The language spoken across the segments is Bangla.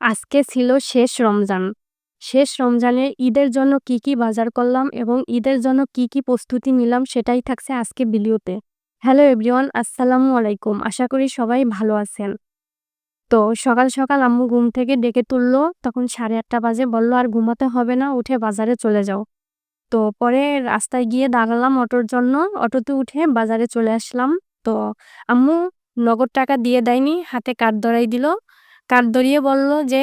আজকে ছিল শেষ রমজান। শেষ রমজানে ঈদের জন্য কি, কি বাজার করলাম এবং ঈদের জন্য কি, কি প্রস্তুতি নিলাম সেটাই থাকছে আজকে ভিডিওতে। হ্যালো এভরিওয়ান আসসালামু আলাইকুম। আশা করি সবাই ভালো আছেন। তো সকাল, সকাল আম্মু ঘুম থেকে ডেকে তুললো। তখন সাড়ে আটটা বাজে বলল আর ঘুমাতে হবে না উঠে বাজারে চলে যাও। তো পরে রাস্তায় গিয়ে দাঁড়ালাম অটোর জন্য। অটোতে উঠে বাজারে চলে আসলাম। তো আম্মু নগদ টাকা দিয়ে দেয়নি হাতে কাঠ ধরাই দিল। ধরিয়ে বলল যে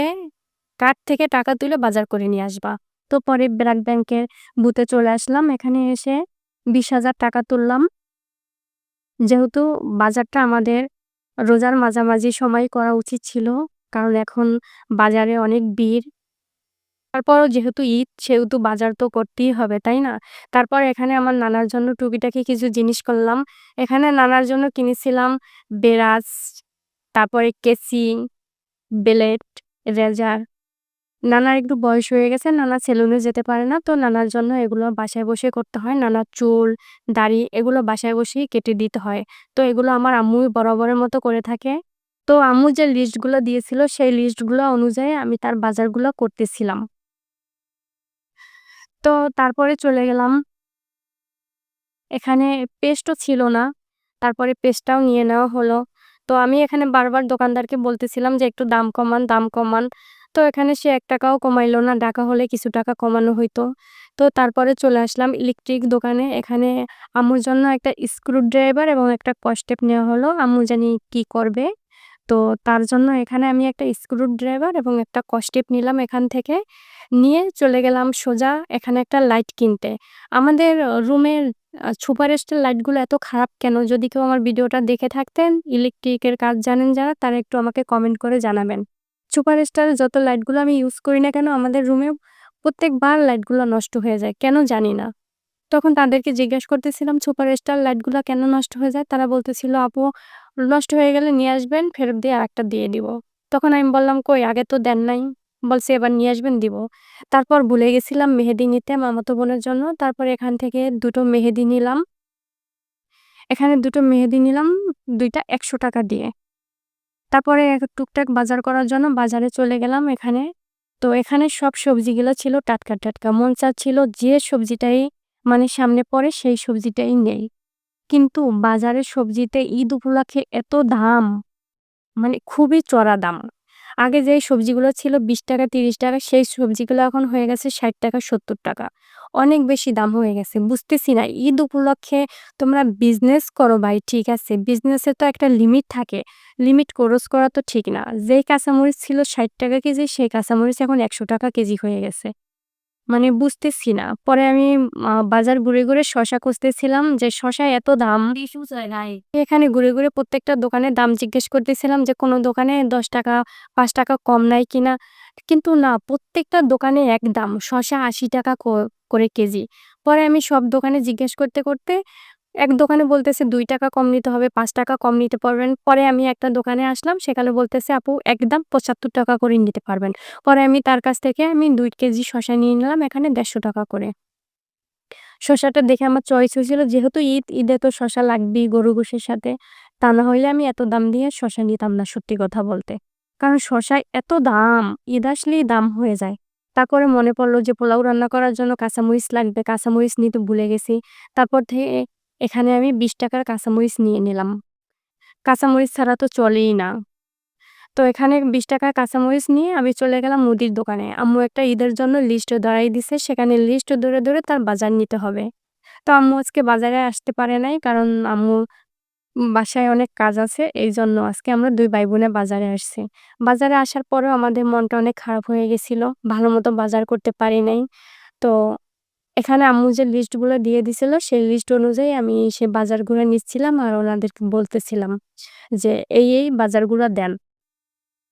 কার্ড থেকে টাকা তুলে বাজার করে নিয়ে আসবা? তো পরে ব্র্যাক ব্যাংকের বুথে চলে আসলাম। এখানে এসে বিশ হাজার টাকা তুললাম। যেহেতু বাজারটা আমাদের রোজার মাঝামাঝি সময় করা উচিত ছিল, কারণ এখন বাজারে অনেক ভিড়। তারপরও যেহেতু ঈদ, সেহেতু বাজার তো করতেই হবে, তাই না? তারপর এখানে আমার নানার জন্য টুকিটাকি কিছু জিনিস করলাম। এখানে নানার জন্য কিনেছিলাম বেরাস তারপরে কেসি বেলেট রেজার নানার একটু বয়স হয়ে গেছে, নানা সেলুনে যেতে পারে না, তো নানার জন্য এগুলো বাসায় বসে করতে হয়। নানার চুল, দাড়ি এগুলো বাসায় বসেই কেটে দিতে হয়। তো এগুলো আমার আম্মু বরাবরের মতো করে থাকে। তো আম্মু যে লিস্টগুলো দিয়েছিল, সেই লিস্টগুলো অনুযায়ী আমি তার বাজারগুলো করতেছিলাম। তো তারপরে চলে গেলাম। এখানে পেস্টও ছিল না। তারপরে পেস্টটাও নিয়ে নেওয়া হলো। তো আমি এখানে বারবার দোকানদারকে বলতেছিলাম যে, একটু দাম কমান দাম কমান। তো এখানে সে এক টাকাও কমাইলো না, ডাকা হলে কিছু টাকা কমানো হইতো। তো তারপরে চলে আসলাম ইলেকট্রিক দোকানে। এখানে আম্মুর জন্য একটা স্ক্রু ড্রাইভার এবং একটা কস্টেপ নেওয়া হলো। আম্মু জানি কি করবে। তো তার জন্য এখানে আমি একটা স্ক্রু ড্রাইভার এবং একটা কস্টেপ নিলাম এখান থেকে। নিয়ে চলে গেলাম সোজা এখানে একটা লাইট কিনতে। আমাদের রুমের সুপার স্টার লাইটগুলো এত খারাপ কেন? যদি কেউ আমার ভিডিওটা দেখে থাকতেন, ইলেকট্রিকের কাজ জানেন যারা, তারা একটু আমাকে কমেন্ট করে জানাবেন। সুপার স্টারের যত লাইটগুলো আমি ইউজ করি না কেন, আমাদের রুমে প্রত্যেকবার লাইটগুলো নষ্ট হয়ে যায়, কেন জানি না। তখন তাদেরকে জিজ্ঞেস করতেছিলাম সুপার স্টার লাইটগুলো কেন নষ্ট হয়ে যায়? তারা বলতেছিল, আপু, নষ্ট হয়ে গেলে নিয়ে আসবেন, ফেরত দিয়ে আরেকটা দিয়ে দিব। তখন আমি বললাম, কই, আগে তো দেন নাই। বলছে, এবার নিয়ে আসবেন, দিব। তারপর ভুলে গেছিলাম মেহেদি নিতে মামাতো বোনের জন্য। তারপর এখান থেকে দুটো মেহেদি নিলাম। এখানে দুটো মেহেদি নিলাম, দুইটা একশো টাকা দিয়ে। তারপরে টুকটাক বাজার করার জন্য বাজারে চলে গেলাম এখানে। তো এখানে সব সবজিগুলো ছিল টাটকা টাটকা। মন চাচ্ছিল যে সবজিটাই মানে সামনে পড়ে সেই সবজিটাই নেই। কিন্তু বাজারের সবজিতে ঈদ উপলক্ষে এত দাম মানে খুবই চড়া দাম। আগে যেই সবজিগুলো ছিল বিশ টাকা, তিরিশ টাকা, সেই সবজিগুলো এখন হয়ে গেছে ষাট টাকা, সত্তর টাকা। অনেক বেশি দাম হয়ে গেছে, বুঝতেছি না। ঈদ উপলক্ষে তোমরা বিজনেস করো ভাই, ঠিক আছে? বিজনেসে তো একটা লিমিট থাকে। লিমিট ক্রস করা তো ঠিক না। যেই কাঁচামরিচ ছিল ষাট টাকা কেজি, সেই কাঁচামরিচ এখন একশো টাকা কেজি হয়ে গেছে। মানে বুঝতেছি না। পরে আমি বাজার ঘুরে ঘুরে শশা খুঁজতেছিলাম যে শশা এত দাম। এখানে ঘুরে ঘুরে প্রত্যেকটা দোকানে দাম জিজ্ঞেস করতেছিলাম যে কোনো দোকানে দশ টাকা পাঁচ টাকা কম নাই কিনা কিন্তু না প্রত্যেকটা দোকানে এক দাম শশা আশি টাকা করে কেজি। পরে আমি সব দোকানে জিজ্ঞেস করতে করতে এক দোকানে বলতেছে দুই টাকা কম নিতে হবে, পাঁচ টাকা কম নিতে পারবেন। পরে আমি একটা দোকানে আসলাম, সেখানে বলতেছে, আপু, একদম পঁচাত্তর টাকা করে নিতে পারবেন। পরে আমি তার কাছ থেকে আমি দুই কেজি শশা নিয়ে নিলাম, এখানে দেড়শো টাকা করে। শশাটা দেখে আমার চয়েস হয়েছিল, যেহেতু ঈদ, ঈদে তো শশা লাগবেই গরু গোশের সাথে। তা না হইলে আমি এত দাম দিয়ে শশা নিতাম না, সত্যি কথা বলতে। কারণ শশায় এত দাম, ঈদ আসলেই দাম হয়ে যায়। তারপরে মনে পড়ল যে, পোলাও রান্না করার জন্য কাঁচামরিচ লাগবে, কাঁচামরিচ নিতে ভুলে গেছি। তারপর থেকে এখানে আমি বিশ টাকার কাঁচামরিচ নিয়ে নিলাম। কাঁচামরিচ ছাড়া তো চলেই না। তো এখানে বিশ টাকার কাঁচামরিচ নিয়ে আমি চলে গেলাম মুদির দোকানে। আম্মু একটা ঈদের জন্য লিস্ট দাঁড়াই দিছে। সেখানে লিস্ট ধরে ধরে তার বাজার নিতে হবে। তো আম্মু আজকে বাজারে আসতে পারে নাই কারণ আম্মু বাসায় অনেক কাজ আছে। এই জন্য আজকে আমরা দুই ভাই বোনে বাজারে আসছি। বাজারে আসার পরেও আমাদের মনটা অনেক খারাপ হয়ে গেছিল। ভালো মতো বাজার করতে পারি নাই। তো এখানে আম্মু যে লিস্টগুলো দিয়ে দিছিল, সেই লিস্ট অনুযায়ী আমি সে বাজারগুলো নিচ্ছিলাম আর ওনাদেরকে বলতেছিলাম যে, এই এই বাজারগুলো দেন।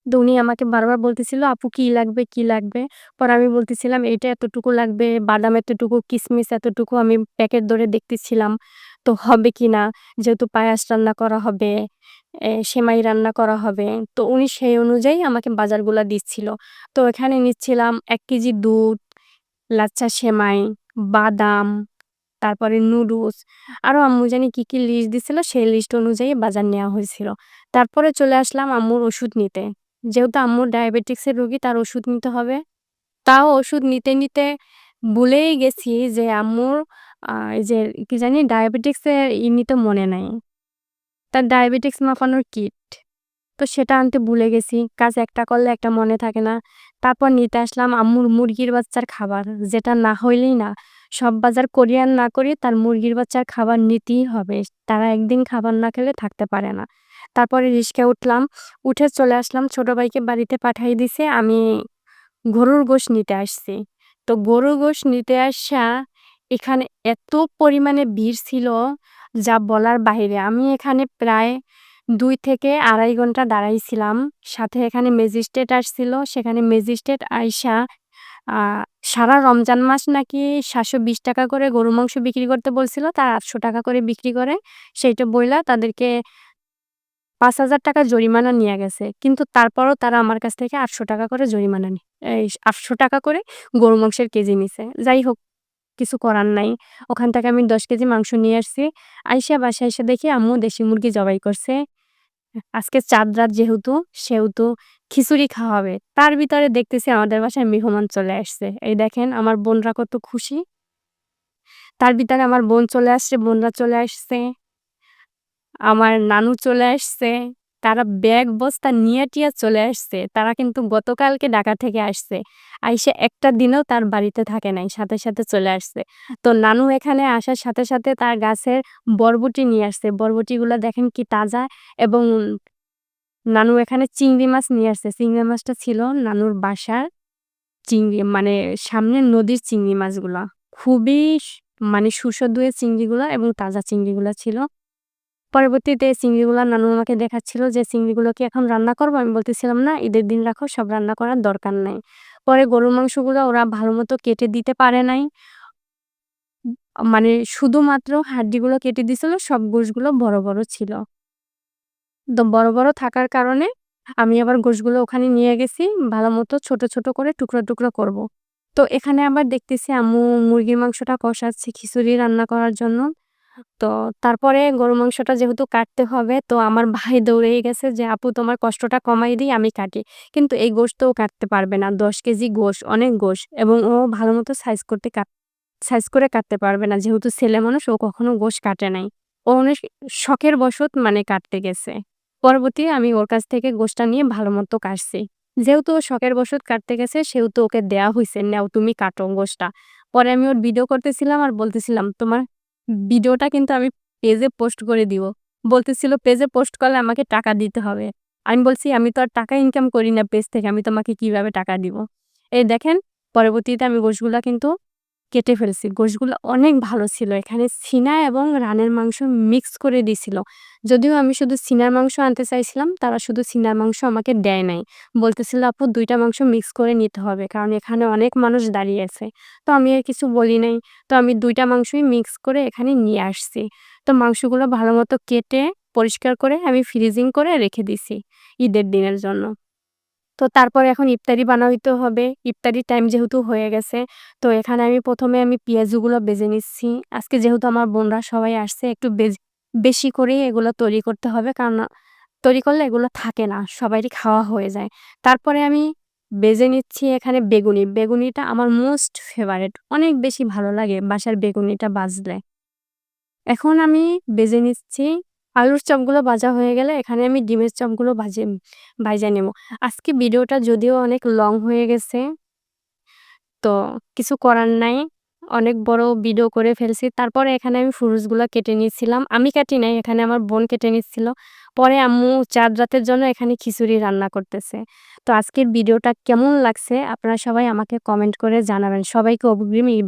তো উনি আমাকে বারবার বলতেছিল, আপু, কি লাগবে কি লাগবে? পর আমি বলতেছিলাম এটা এতটুকু লাগবে, বাদাম এতটুকু, কিসমিস এতটুকু আমি প্যাকেট ধরে দেখতেছিলাম। তো হবে কি না? যেহেতু পায়াস রান্না করা হবে সেমাই রান্না করা হবে। তো উনি সেই অনুযায়ী আমাকে বাজারগুলো দিচ্ছিল। তো এখানে নিচ্ছিলাম এক কেজি দুধ লাচ্ছা সেমাই বাদাম তারপরে নুডলস আরও আম্মু জানি কী, কী লিস্ট দিছিল সেই লিস্ট অনুযায়ী বাজার নেওয়া হয়েছিল। তারপরে চলে আসলাম আম্মুর ওষুধ নিতে। যেহেতু আম্মুর ডায়াবেটিক্সের রোগী তার ওষুধ নিতে হবে। তাও ওষুধ নিতে, নিতে ভুলেই গেছি যে আম্মুর এই যে কি জানি ডায়াবেটিক্সের ই নিতে মনে নাই। তার ডায়াবেটিক্স মাপানোর কিট। তো সেটা আনতে ভুলে গেছি। কাজ একটা করলে একটা মনে থাকে না। তারপর নিতে আসলাম আম্মুর মুরগির বাচ্চার খাবার। যেটা না হইলেই না। সব বাজার করি না করি তার মুরগির বাচ্চার খাবার নিতেই হবে। তারা একদিন খাবার না খেলে থাকতে পারে না। তারপরে রিস্কায় উঠলাম। উঠে চলে আসলাম ছোট ভাইকে বাড়িতে পাঠায় দিছে। আমি গরুর গোশ নিতে আসছি। তো গরুর গোশ নিতে আসা এখানে এত পরিমাণে ভিড় ছিল যা বলার বাহিরে। আমি এখানে প্রায় ২ থেকে ২.৫ ঘণ্টা দাঁড়াইছিলাম। সাথে এখানে ম্যাজিস্ট্রেট আসছিল। সেখানে ম্যাজিস্ট্রেট আইসা সারা রমজান মাস নাকি ৭২০ টাকা করে গরু মাংস বিক্রি করতে বলছিল। তারা ৮০০ টাকা করে বিক্রি করে। সেইটা বইলা তাদেরকে ৫,০০০ টাকা জরিমানা নিয়ে গেছে। কিন্তু তারপরও তারা আমার কাছ থেকে ৮০০ টাকা করে জরিমানা নি এই ৮০০ টাকা করে গরু মাংসের কেজি নিছে। যাই হোক কিছু করার নাই। ওখান থেকে আমি ১০ কেজি মাংস নিয়ে আসছি। আইসা বাসায় এসে দেখি আম্মু দেশি মুরগি জবাই করছে। আজকে চাঁদ রাত যেহেতু সেহেতু খিচুড়ি খাওয়া হবে। তার ভিতরে দেখতেছি আমাদের বাসায় মেহমান চলে আসছে। এই দেখেন আমার বোনরা কত খুশি। তার ভিতরে আমার বোন চলে আসছে, বোনরা চলে আসছে। আমার নানু চলে আসছে। তারা ব্যাগ বস্তা নিয়ে টিয়া চলে আসছে। তারা কিন্তু গতকালকে ঢাকা থেকে আসছে। আইসা একটা দিনও তার বাড়িতে থাকে নাই। সাথে, সাথে চলে আসছে। তো নানু এখানে আসার সাথে, সাথে তার গাছের বরবটি নিয়ে আসছে। বরবটিগুলা দেখেন কি তাজা এবং নানু এখানে চিংড়ি মাছ নিয়ে আসছে। চিংড়ি মাছটা ছিল নানুর বাসার চিংড়ি মানে সামনে নদীর চিংড়ি মাছগুলা। খুবই মানে সুস্বাদু চিংড়িগুলা এবং তাজা চিংড়িগুলা ছিল। পরবর্তীতে চিংড়িগুলো নানু আমাকে দেখাচ্ছিল যে চিংড়িগুলো কি এখন রান্না করব? আমি বলতেছিলাম না ঈদের দিন রাখো সব রান্না করার দরকার নাই। পরে গরুর মাংসগুলো ওরা ভালো মতো কেটে দিতে পারে নাই। মানে শুধুমাত্র হাড্ডিগুলো কেটে দিছিল সব গোশগুলো বড়, বড় ছিল। তো বড়, বড় থাকার কারণে আমি আবার গোশগুলো ওখানে নিয়ে গেছি। ভালো মতো ছোট, ছোট করে টুকরো, টুকরো করব। তো এখানে আবার দেখতেছি আম্মু মুরগির মাংসটা কষাচ্ছে খিচুড়ি রান্না করার জন্য। তো তারপরে গরুর মাংসটা যেহেতু কাটতে হবে তো আমার ভাই দৌড়েই গেছে যে আপু তোমার কষ্টটা কমাই দিই আমি কাটি। কিন্তু এই গোশ তো কাটতে পারবে না। ১০ কেজি গোশ, অনেক গোশ এবং ও ভালোমতো সাইজ করতে কাট সাইজ করে কাটতে পারবে না। যেহেতু ছেলে মানুষ ও কখনো গোশ কাটে নাই। ও অনেক শখের বশত মানে কাটতে গেছে। পরবর্তী আমি ওর কাছ থেকে গোশটা নিয়ে ভালো মতো কাটছি। যেহেতু ও শখের বশত কাটতে গেছে সেহেতু ওকে দেয়া হইছে, "নেও তুমি কাটো গোশটা।" পরে আমি ওর ভিডিও করতেছিলাম আর বলতেছিলাম, "তোমার ভিডিওটা কিন্তু আমি পেজে পোস্ট করে দিব।" বলতেছিল, "পেজে পোস্ট করলে আমাকে টাকা দিতে হবে।" আমি বলছি, "আমি তো আর টাকা ইনকাম করি না পেজ থেকে। আমি তোমাকে কীভাবে টাকা দিব?" এই দেখেন পরবর্তীতে আমি গোশগুলা কিন্তু কেটে ফেলছি। গোশগুলো অনেক ভালো ছিল। এখানে সিনা এবং রানের মাংস মিক্স করে দিছিল। যদিও আমি শুধু সিনার মাংস আনতে চাইছিলাম, তারা শুধু সিনার মাংস আমাকে দেয় নাই। বলতেছিল, "আপু দুইটা মাংস মিক্স করে নিতে হবে। কারণ এখানে অনেক মানুষ দাঁড়িয়ে আছে।" তো আমি আর কিছু বলি নাই। তো আমি দুইটা মাংসই মিক্স করে এখানে নিয়ে আসছি। তো মাংসগুলো ভালো মতো কেটে পরিষ্কার করে আমি ফ্রিজিং করে রেখে দিছি ঈদের দিনের জন্য। তো তারপরে এখন ইফতারি বানাইতে হবে। ইফতারির টাইম যেহেতু হয়ে গেছে, তো এখানে আমি প্রথমে আমি পেঁয়াজুগুলো বেজে নিচ্ছি। আজকে যেহেতু আমার বোনরা সবাই আসছে, একটু বেশি করেই এগুলো তৈরি করতে হবে। কারণ তৈরি করলে এগুলো থাকে না। সবারই খাওয়া হয়ে যায়। তারপরে আমি বেজে নিচ্ছি এখানে বেগুনি। বেগুনিটা আমার মোস্ট ফেভারেট অনেক বেশি ভালো লাগে বাসার বেগুনিটা বাজলে এখন আমি বেজে নিচ্ছি। আলুর চপগুলো ভাজা হয়ে গেলে এখানে আমি ডিমের চপগুলো ভাজে ভাইজা নেব। আজকে ভিডিওটা যদিও অনেক লং হয়ে গেছে। তো কিছু করার নাই। অনেক বড় ভিডিও করে ফেলছি। তারপরে এখানে আমি ফ্রুটসগুলা কেটে নিয়েছিলাম আমি কাটি নাই, এখানে আমার বোন কেটে নিচ্ছিল। পরে আম্মু চার রাতের জন্য এখানে খিচুড়ি রান্না করতেছে। তো আজকের ভিডিওটা কেমন লাগছে আপনারা সবাই আমাকে কমেন্ট করে জানাবেন। সবাইকে অগ্রিম ঈদ।